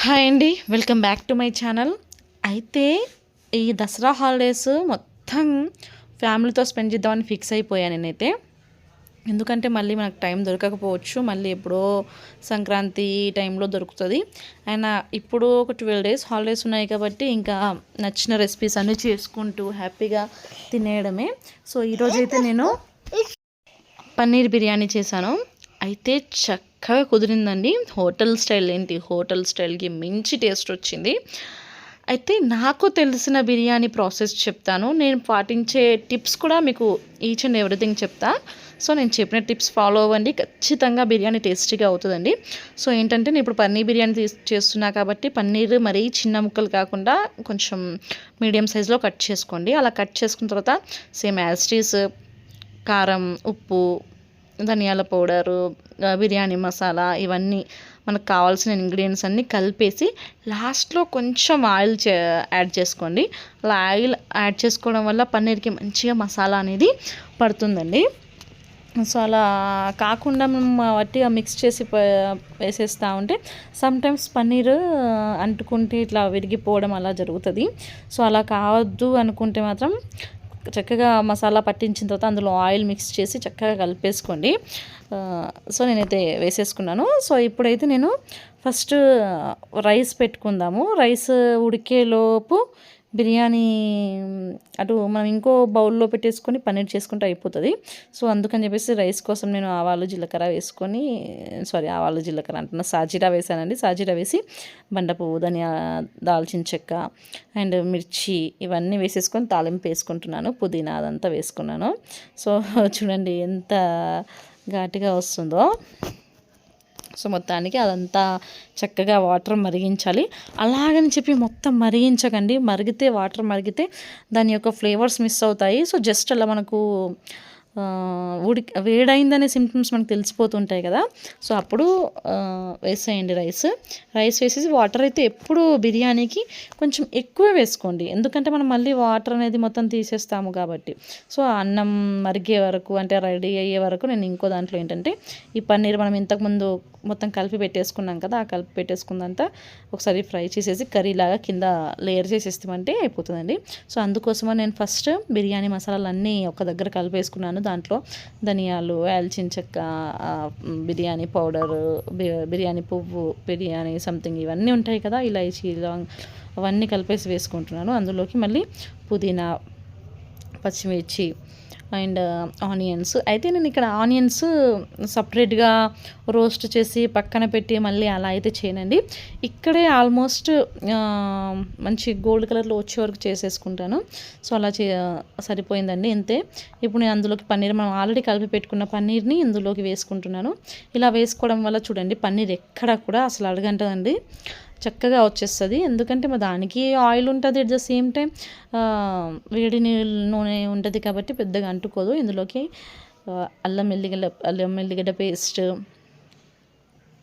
Hi అండి welcome back to my channel. అయితే ఈ దసరా హాలిడేస్ మొత్తం ఫ్యామిలీతో స్పెండ్ చేద్దామని ఫిక్స్ అయిపోయాను నేనైతే. ఎందుకంటే మళ్ళీ మనకు టైం దొరకకపోవచ్చు మళ్ళీ ఎప్పుడో సంక్రాంతి టైంలో దొరుకుతుంది. అండ్ ఇప్పుడు ఒక ట్వెల్వ్ డేస్ హాలిడేస్ ఉన్నాయి కాబట్టి ఇంకా నచ్చిన రెసిపీస్ అన్నీ చేసుకుంటూ హ్యాపీగా తినేయడమే. సో ఈరోజైతే నేను పన్నీర్ బిర్యానీ చేశాను. అయితే చక్ చక్కగా కుదిరిందండి. హోటల్ స్టైల్ ఏంటి? హోటల్ స్టైల్కి మించి టేస్ట్ వచ్చింది. అయితే నాకు తెలిసిన బిర్యానీ ప్రాసెస్ చెప్తాను. నేను పాటించే టిప్స్ కూడా మీకు ఈచ్ అండ్ ఎవ్రీథింగ్ చెప్తా. సో నేను చెప్పిన టిప్స్ ఫాలో అవ్వండి. ఖచ్చితంగా బిర్యానీ టేస్టీగా అవుతుందండి. సో ఏంటంటే నేను ఇప్పుడు పన్నీర్ బిర్యానీ చేస్తున్నా కాబట్టి పన్నీర్ మరీ చిన్న ముక్కలు కాకుండా కొంచెం మీడియం సైజులో కట్ చేసుకోండి. అలా కట్ చేసుకున్న తర్వాత సేమ్ యాస్టీస్ కారం ఉప్పు ధనియాల పౌడరు బిర్యానీ మసాలా ఇవన్నీ మనకు కావాల్సిన ఇంగ్రీడియంట్స్ అన్నీ కలిపేసి లాస్ట్లో కొంచెం ఆయిల్ యాడ్ చేసుకోండి. అలా ఆయిల్ యాడ్ చేసుకోవడం వల్ల పన్నీర్కి మంచిగా మసాలా అనేది పడుతుందండి. సో అలా కాకుండా మేము వట్టిగా మిక్స్ చేసి వేసేస్తూ ఉంటే సమ్టైమ్స్ పన్నీర్ అంటుకుంటే ఇట్లా విరిగిపోవడం అలా జరుగుతుంది. సో అలా కావద్దు అనుకుంటే మాత్రం చక్కగా మసాలా పట్టించిన తర్వాత అందులో ఆయిల్ మిక్స్ చేసి చక్కగా కలిపేసుకోండి. సో నేనైతే వేసేసుకున్నాను. సో ఇప్పుడైతే నేను ఫస్ట్ రైస్ పెట్టుకుందాము. రైస్ ఉడికేలోపు బిర్యానీ అటు మనం ఇంకో బౌల్లో పెట్టేసుకొని పన్నీర్ చేసుకుంటే అయిపోతుంది. సో అందుకని చెప్పేసి రైస్ కోసం నేను ఆవాలు జీలకర్ర వేసుకొని సారీ ఆవాలు జీలకర్ర అంటున్నా సాజీరా వేసానండి. సాజీరా వేసి బండపువ్వు ధనియా దాల్చిన చెక్క అండ్ మిర్చి ఇవన్నీ వేసేసుకొని తాలింపు వేసుకుంటున్నాను. పుదీనా అదంతా వేసుకున్నాను. సో చూడండి ఎంత ఘాటుగా వస్తుందో. సో మొత్తానికి అదంతా చక్కగా వాటర్ మరిగించాలి. అలాగని చెప్పి మొత్తం మరిగించకండి. మరిగితే వాటర్ మరిగితే దాని యొక్క ఫ్లేవర్స్ మిస్ అవుతాయి. సో జస్ట్ అలా మనకు ఉడికి వేడైందనే సిమ్టమ్స్ మనకు తెలిసిపోతుంటాయి కదా. సో అప్పుడు వేసేయండి రైస్ రైస్ వేసేసి వాటర్ అయితే ఎప్పుడు బిర్యానీకి కొంచెం ఎక్కువ వేసుకోండి. ఎందుకంటే మనం మళ్ళీ వాటర్ అనేది మొత్తం తీసేస్తాము కాబట్టి. సో అన్నం మరిగే వరకు అంటే రెడీ అయ్యే వరకు నేను ఇంకో దాంట్లో ఏంటంటే ఈ పన్నీర్ మనం ఇంతకుముందు మొత్తం కలిపి పెట్టేసుకున్నాం కదా ఆ కలిపి పెట్టేసుకుందంతా ఒకసారి ఫ్రై చేసేసి కర్రీలాగా కింద లేయర్ చేసేస్తామంటే అయిపోతుందండి. సో అందుకోసమే నేను ఫస్ట్ బిర్యానీ మసాలాలు అన్నీ ఒక దగ్గర కలిపేసుకున్నాను. దాంట్లో ధనియాలు యాల్చిన చెక్క బిర్యానీ పౌడర్ బిర్యానీ పువ్వు బిర్యానీ సంథింగ్ ఇవన్నీ ఉంటాయి కదా ఇలాచీ అవన్నీ కలిపేసి వేసుకుంటున్నాను. అందులోకి మళ్ళీ పుదీనా పచ్చిమిర్చి అండ్ ఆనియన్స్. అయితే నేను ఇక్కడ ఆనియన్స్ సపరేట్గా రోస్ట్ చేసి పక్కన పెట్టి మళ్ళీ అలా అయితే చేయనండి. ఇక్కడే ఆల్మోస్ట్ మంచి గోల్డ్ కలర్లో వచ్చే వరకు చేసేసుకుంటాను. సో అలా చే సరిపోయిందండి ఇంతే. ఇప్పుడు నేను అందులోకి పన్నీర్ మనం ఆల్రెడీ కలిపి పెట్టుకున్న పన్నీర్ని ఇందులోకి వేసుకుంటున్నాను. ఇలా వేసుకోవడం వల్ల చూడండి పన్నీర్ ఎక్కడ కూడా అసలు అడగంటదండి. చక్కగా వచ్చేస్తుంది. ఎందుకంటే మా దానికి ఆయిల్ ఉంటుంది అట్ ద సేమ్ టైం వేడి నీళ్ళు నూనె ఉంటుంది కాబట్టి పెద్దగా అంటుకోదు. ఇందులోకి అల్లం ఎల్లిగడ్డ అల్లం ఎల్లిగడ్డ పేస్ట్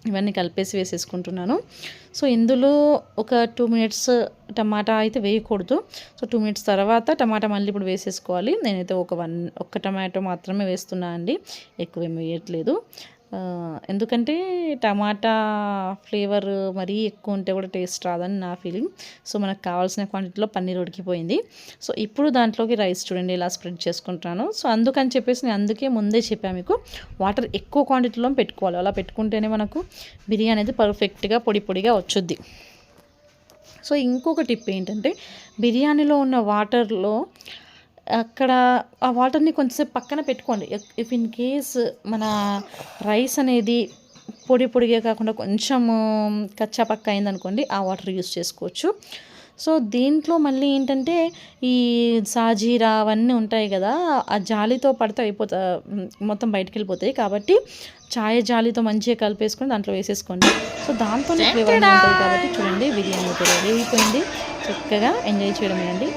ఇవన్నీ కలిపేసి వేసేసుకుంటున్నాను. సో ఇందులో ఒక టూ మినిట్స్ టమాటా అయితే వేయకూడదు. సో టూ మినిట్స్ తర్వాత టమాటా మళ్ళీ ఇప్పుడు వేసేసుకోవాలి. నేనైతే ఒక వన్ ఒక్క టమాటో మాత్రమే వేస్తున్నా అండి. ఎక్కువ ఏమి వేయట్లేదు. ఎందుకంటే టమాటా ఫ్లేవర్ మరీ ఎక్కువ ఉంటే కూడా టేస్ట్ రాదని నా ఫీలింగ్. సో మనకు కావాల్సిన క్వాంటిటీలో పన్నీర్ ఉడికిపోయింది. సో ఇప్పుడు దాంట్లోకి రైస్ చూడండి ఇలా స్ప్రెడ్ చేసుకుంటున్నాను. సో అందుకని చెప్పేసి నేను అందుకే ముందే చెప్పాను మీకు వాటర్ ఎక్కువ క్వాంటిటీలో పెట్టుకోవాలి. అలా పెట్టుకుంటేనే మనకు బిర్యానీ అనేది పర్ఫెక్ట్గా పొడి పొడిగా వచ్చుద్ది. సో ఇంకొక టిప్ ఏంటంటే బిర్యానీలో ఉన్న వాటర్లో అక్కడ ఆ వాటర్ని కొంచెంసేపు పక్కన పెట్టుకోండి. ఇఫ్ ఇన్ కేస్ మన రైస్ అనేది పొడి పొడిగా కాకుండా కొంచెం కచ్చా పక్క అయిందనుకోండి ఆ వాటర్ యూస్ చేసుకోవచ్చు. సో దీంట్లో మళ్ళీ ఏంటంటే ఈ సాజీరా అవన్నీ ఉంటాయి కదా ఆ జాలితో పడితే అయిపోతా మొత్తం బయటకు వెళ్ళిపోతాయి కాబట్టి ఛాయ జాలితో మంచిగా కలిపేసుకొని దాంట్లో వేసేసుకోండి. సో దాంతో ఫ్లేవర్ ఉంటుంది కాబట్టి చూడండి బిర్యానీ రెడీ అయిపోయింది. చక్కగా ఎంజాయ్ చేయడమే అండి